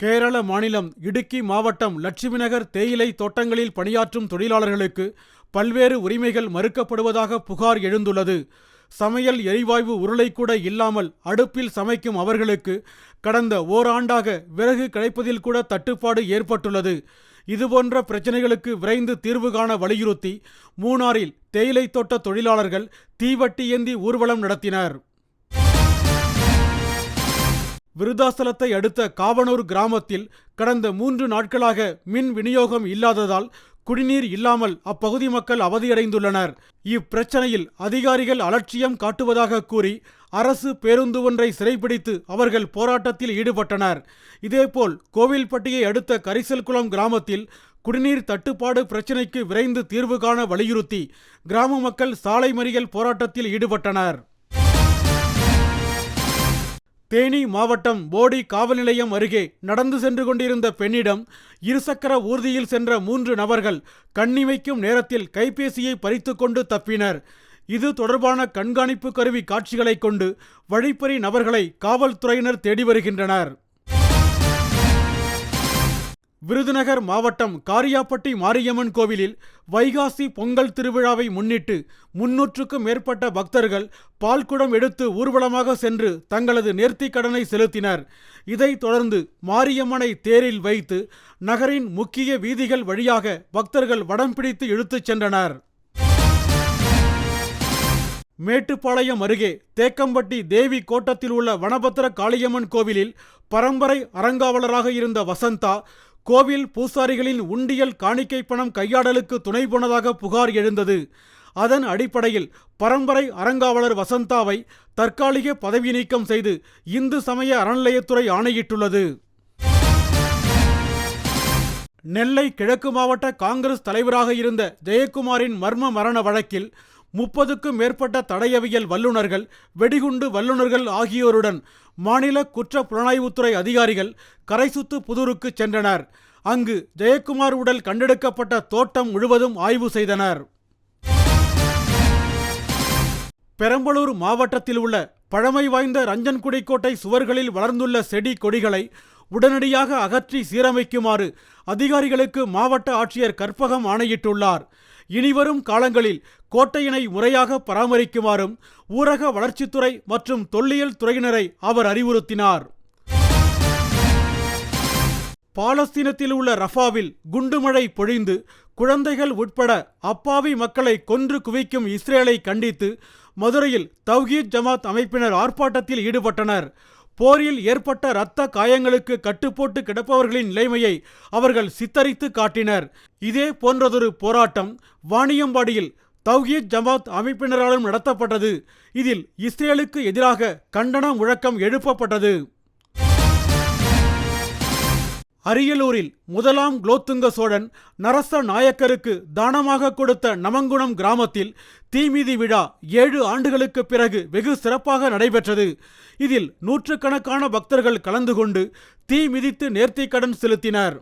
கேரள மாநிலம் இடுக்கி மாவட்டம் லட்சுமிநகர் தேயிலை தோட்டங்களில் பணியாற்றும் தொழிலாளர்களுக்கு பல்வேறு உரிமைகள் மறுக்கப்படுவதாக புகார் எழுந்துள்ளது. சமையல் எரிவாயு உருளை கூட இல்லாமல் அடுப்பில் சமைக்கும் அவர்களுக்கு கடந்த ஓராண்டாக விறகு கிடைப்பதில் கூட தட்டுப்பாடு ஏற்பட்டுள்ளது. இதுபோன்ற பிரச்சனைகளுக்கு விரைந்து தீர்வு காண வலியுறுத்தி மூணாரில் தேயிலை தோட்ட தொழிலாளர்கள் தீவட்டி ஏந்தி ஊர்வலம் நடத்தினர். விருதாசலத்தை அடுத்த காவனூர் கிராமத்தில் கடந்த மூன்று நாட்களாக மின் விநியோகம் இல்லாததால் குடிநீர் இல்லாமல் அப்பகுதி மக்கள் அவதியடைந்துள்ளனர். இப்பிரச்சனையில் அதிகாரிகள் அலட்சியம் காட்டுவதாக கூறி அரசு பேருந்து ஒன்றை சிறைபிடித்து அவர்கள் போராட்டத்தில் ஈடுபட்டனர். இதேபோல் கோவில்பட்டியை அடுத்த கரிசல்குளம் கிராமத்தில் குடிநீர் தட்டுப்பாடு பிரச்சினைக்கு விரைந்து தீர்வு காண வலியுறுத்தி கிராம மக்கள் சாலை மறியல் போராட்டத்தில் ஈடுபட்டனர். தேனி மாவட்டம் போடி காவல் நிலையம் அருகே நடந்து சென்று கொண்டிருந்த பெண்ணிடம் இருசக்கர ஊர்தியில் சென்ற மூன்று நபர்கள் கண்ணிமைக்கும் நேரத்தில் கைபேசியை பறித்துக்கொண்டு தப்பினர். இது தொடர்பான கண்காணிப்பு கருவி காட்சிகளைக் கொண்டு வழிப்பறி நபர்களை காவல்துறையினர் தேடி வருகின்றனர். விருதுநகர் மாவட்டம் காரியாப்பட்டி மாரியம்மன் கோவிலில் வைகாசி பொங்கல் திருவிழாவை முன்னிட்டு முன்னூற்றுக்கும் மேற்பட்ட பக்தர்கள் பால்குடம் எடுத்து ஊர்வலமாக சென்று தங்களது நேர்த்திக் கடனை செலுத்தினர். இதைத் தொடர்ந்து மாரியம்மனை தேரில் வைத்து நகரின் முக்கிய வீதிகள் வழியாக பக்தர்கள் வடம் பிடித்து இழுத்துச் சென்றனர். மேட்டுப்பாளையம் அருகே தேக்கம்பட்டி தேவி கோட்டத்தில் உள்ள வனபத்திர காளியம்மன் கோவிலில் பரம்பரை அறங்காவலராக இருந்த வசந்தா கோவில் பூசாரிகளின் உண்டியல் காணிக்கை பணம் கையாடலுக்கு துணை போனதாக புகார் எழுந்தது. அதன் அடிப்படையில் பரம்பரை அறங்காவலர் வசந்தாவை தற்காலிக பதவி நீக்கம் செய்து இந்து சமய அறநிலையத்துறை ஆணையிட்டுள்ளது. நெல்லை கிழக்கு மாவட்ட காங்கிரஸ் தலைவராக இருந்த ஜெயக்குமாரின் மர்ம மரண வழக்கில் முப்பதுக்கும் மேற்பட்ட தடயவியல் வல்லுநர்கள் வெடிகுண்டு வல்லுநர்கள் ஆகியோருடன் மாநில குற்ற புலனாய்வுத்துறை அதிகாரிகள் கரைசுத்து புதூருக்கு சென்றனர். அங்கு ஜெயக்குமார் உடல் கண்டெடுக்கப்பட்ட தோட்டம் முழுவதும் ஆய்வு செய்தனர். பெரம்பலூர் மாவட்டத்தில் உள்ள பழமை வாய்ந்த ரஞ்சன்குடி கோட்டை சுவர்களில் வளர்ந்துள்ள செடி கொடிகளை உடனடியாக அகற்றி சீரமைக்குமாறு அதிகாரிகளுக்கு மாவட்ட ஆட்சியர் கற்பகம் ஆணையிட்டுள்ளார். இனிவரும் காலங்களில் கோட்டையினை முறையாக பராமரிக்குமாறும் ஊரக வளர்ச்சித்துறை மற்றும் தொல்லியல் துறையினரை அவர் அறிவுறுத்தினார். பாலஸ்தீனத்தில் உள்ள ரஃபாவில் குண்டுமழை பொழிந்து குழந்தைகள் உட்பட அப்பாவி மக்களை கொன்று குவிக்கும் இஸ்ரேலை கண்டித்து மதுரையில் தவ்ஹீத் ஜமாத் அமைப்பினர் ஆர்ப்பாட்டத்தில் ஈடுபட்டனர். போரில் ஏற்பட்ட இரத்த காயங்களுக்கு கட்டுப்போட்டு கிடப்பவர்களின் நிலைமையை அவர்கள் சித்தரித்து காட்டினர். இதே போன்றதொரு போராட்டம் வாணியம்பாடியில் தௌஹீத் ஜமாத் அமைப்பினராலும் நடத்தப்பட்டது. இதில் இஸ்ரேலுக்கு எதிராக கண்டன முழக்கம் எழுப்பப்பட்டது. அரியலூரில் முதலாம் குலோத்துங்க சோழன் நரச நாயக்கருக்கு தானமாக கொடுத்த நமங்குணம் கிராமத்தில் தீமிதி விழா ஏழு ஆண்டுகளுக்கு பிறகு வெகு சிறப்பாக நடைபெற்றது. இதில் நூற்றுக்கணக்கான பக்தர்கள் கலந்து கொண்டு தீ மிதித்து நேர்த்திக்கடன் செலுத்தினர்.